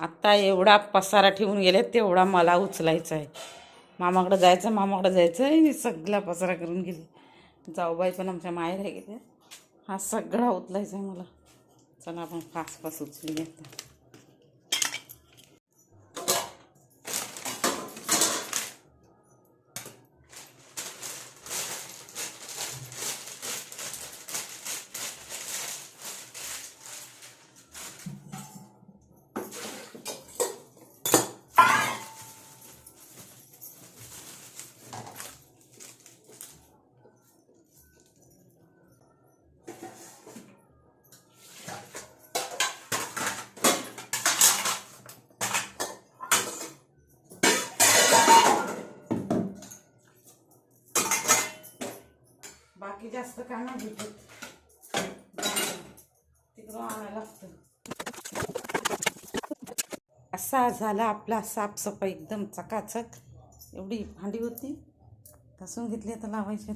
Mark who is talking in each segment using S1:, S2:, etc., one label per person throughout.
S1: आत्ता एवढा पसारा ठेवून गेले तेवढा मला उचलायचा आहे. मामाकडं जायचं मामाकडं जायचं आहे मी सगळा पसारा करून गेली. जाऊबाई पण आमच्या माहेर आहे गेल्या. हा सगळा उचलायचा आहे मला. चला आपण फास्ट फास्ट उचलूया आता जास्त काय नाही भेटत तिकडं आणायला लागतं. असा झाला आपला साफसफाई एकदम चकाचक. एवढी भांडी होती. घासून घेतली आता लावायची.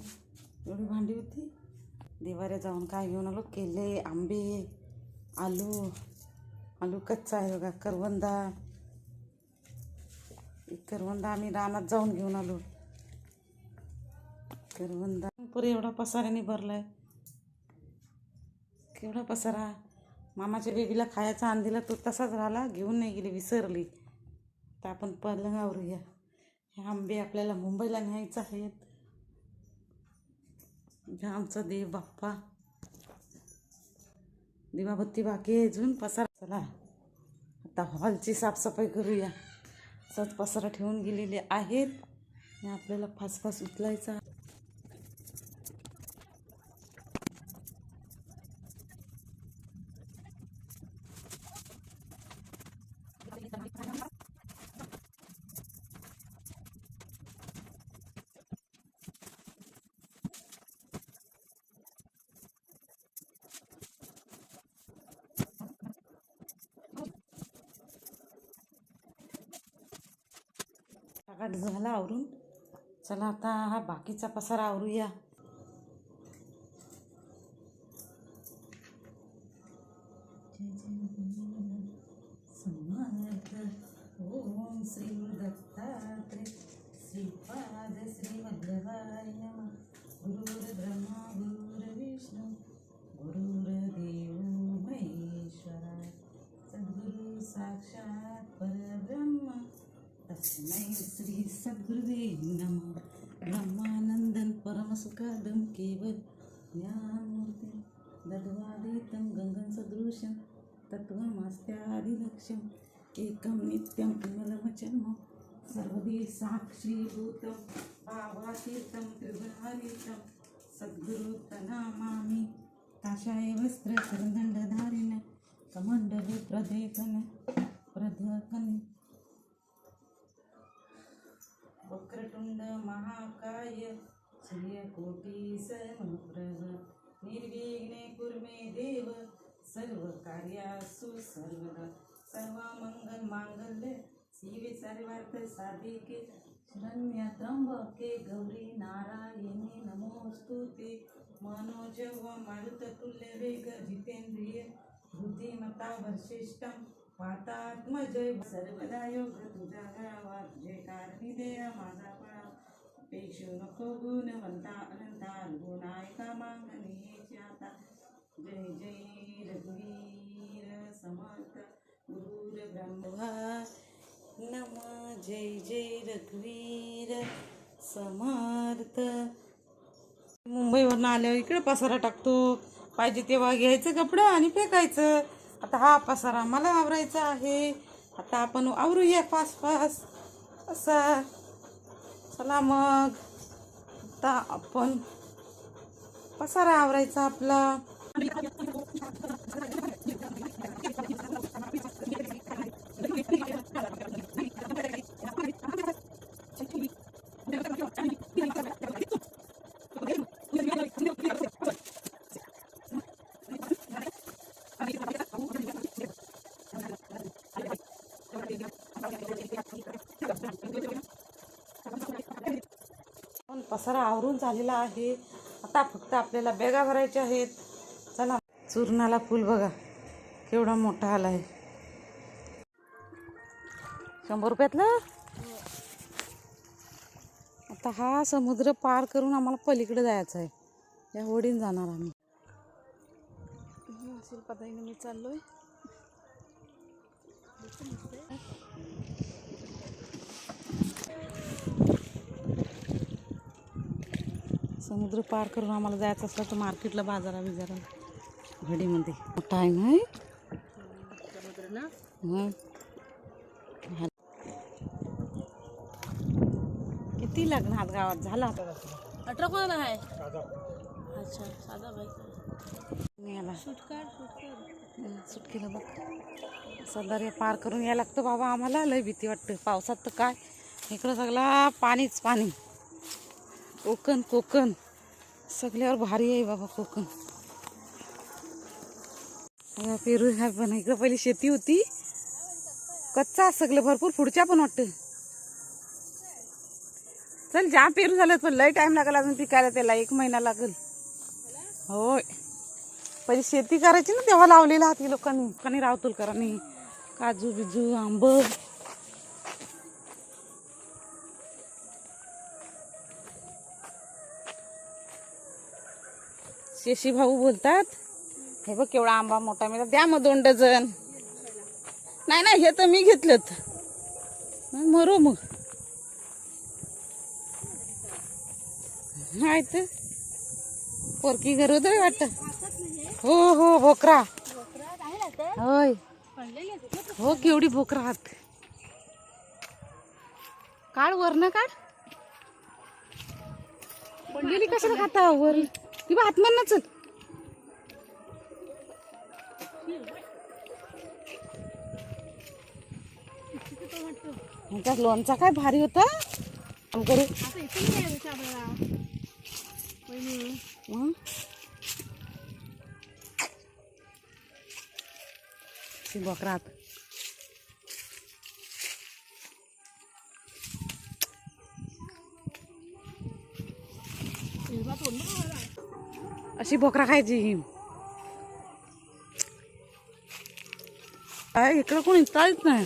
S1: एवढी भांडी होती. दिवाऱ्या जाऊन काय घेऊन आलो? केले आंबे आलू. आलू कच्चा आहे बघा करवंदा. करवंदा आम्ही रानात जाऊन घेऊन आलो. करवंदा. पुरे एवढा पसाऱ्याने आहे केवढा पसारा. मामाच्या बेबीला खायचा आण दिला तो तसाच राहिला घेऊन नाही गेली विसरली. तर आपण पलंगावरूया हे आंबे आपल्याला मुंबईला न्यायचं आहेत. आमचा देव बाप्पा. दिवाबत्ती बाकी आहे अजून पसारा. चला आता हॉलची साफसफाई करूया. सच पसारा ठेवून गेलेले आहेत. आपल्याला फास फास उचलायचा सकाळ झाला आवरून. चला आता हा बाकीचा पसारा आवरूया. समर्थ ओम श्री श्री सद्गुरुवे नमः ब्रह्मानन्दं परमसुखादं केवल ज्ञानमूर्ति दद्वादितं गङ्गं सदृशं तत्त्वमस्त्यादिलक्ष्यम् एकं नित्यं विमलमचर्म सर्वदे साक्षीभूतं भावातीतं त्रिगुणातीतं सद्गुरुतनामामि ताशाय वस्त्रकरदण्डधारिण कमण्डलप्रदेकन प्रदेकन वक्रतुंड महाकाय सूर्यकोटी समप्रभ निर्विघ्ने कुर्मे देव सर्व कार्यासु सर्वदा सर्वमंगल मांगल्य शिवे सर्वार्थ साधिके शरण्य त्र्यंबके गौरी नारायणी नमोस्तुते व मारुततुल्य वेग जितेंद्रिय बुद्धिमत्ता वरिष्ठं वातात्मजय सर्वदा योग तुझा गावा. तुझे कारणी देया माझा पळा पेक्षू नको गुणवंता अनंता गुणायका मागणी आता. जय जय रघुवीर समर्थ गुरुर ब्रह्मा. नम जय जय रघुवीर समर्थ. मुंबईवरून आल्यावर इकडे पसारा टाकतो. पाहिजे तेव्हा घ्यायचं कपडं आणि फेकायचं. आता हा पसारा मला आवरायचा आहे. आता आपण आवरूया फास फास. असा. चला मग. आता आपण पसारा आवरायचा आपला पण पसारा आवरून झालेला आहे. आता फक्त आपल्याला बॅगा भरायच्या आहेत. चला. चूर्णाला फूल बघा. केवढा मोठा आला आहे. शंभर रुपयातलं? आता हा समुद्र पार करून आम्हाला पलीकडे जायचं आहे. या होडीन जाणार आम्ही. शिल्पाताईने मी चाललोय. समुद्र पार करून आम्हाला जायचं असलं तर मार्केटला बाजारा बिजारा घडीमध्ये. टाईम आहे. किती लग्नात गावात? झाला आता
S2: अठरा कोणाला आहे? अच्छा साधा बाईक
S1: याला
S2: सुटकार
S1: सुटकेला बघ. सदर्या पार करून यायला लागतं बाबा आम्हाला. लय भीती वाटतं. पावसात तर काय? इकडं सगळा पाणीच पाणी. कोकण कोकण. सगळ्यावर भारी आहे बाबा कोकण. पेरू ह्या पण इकडं पहिली शेती होती. कच्चा सगळं भरपूर पुढच्या पण वाटतं. चल ज्या पेरू झालं पण लय टाइम लागला अजून पिकायला त्याला एक महिना लागेल. होय. पहिली शेती करायची ना तेव्हा लावलेला हाती लोकांनी. लोकांनी रावतुलकरांनी काजू बिजू आंब. शेशी भाऊ बोलतात? हे बघ केवढा आंबा मोठा मिळाला द्या मग दोन डझन. नाही नाही हे तर मी घेतलं मरू मग. नाही तर. पोरकी गरोदर वाटत. हो हो भोकरा. होय. हो केवढी भोकरा आत काढ वर काढ. पडलेली कशाला खाता वर? ती हात ना चल ह्याचा लोणचा काय भारी होता? काम करू अशी बोकरा खायची ही. काय इकडं कोणी चालत नाही.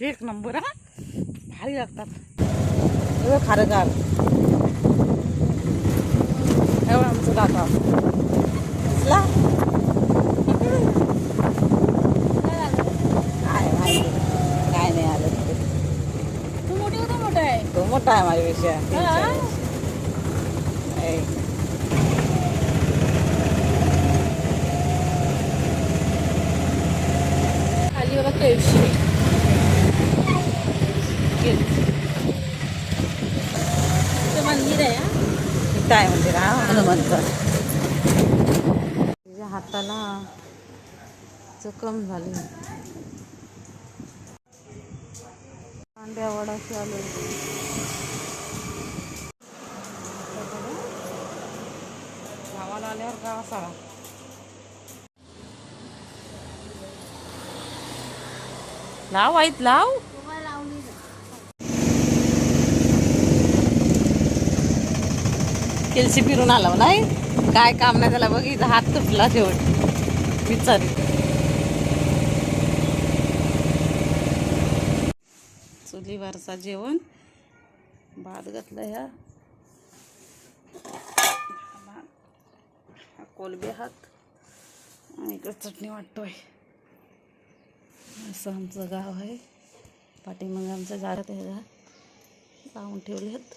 S1: एक नंबर हा. भारी लागतात. एवढं खारं गार. एवढं आमचं दाता दिसला? काय नाही आलं.
S2: तू मोठी होता मोठा आहे.
S1: तो मोठा आहे माझ्यापेक्षा.
S2: खाली बघा केळशी इथं मंदिर आहे हा.
S1: इथं आहे मंदिर हा हनुमंत तिच्या हाताला जखम झाली. कांद्या वडाशी आलो. गावाला आल्यावर गावा सारा लाव आहेत लाव. केलशी फिरून आला हो नाही? काय काम नाही त्याला बघ इथं हात तुटला शेवट. विचारी चुलीवरचा जेवण. भात घातला ह्या. कोलबे हात. आणि इकडे चटणी वाटतोय. असं आमचं गाव आहे. पाठीमागे आमच्या झाडात आहे. लावून ठेवले आहेत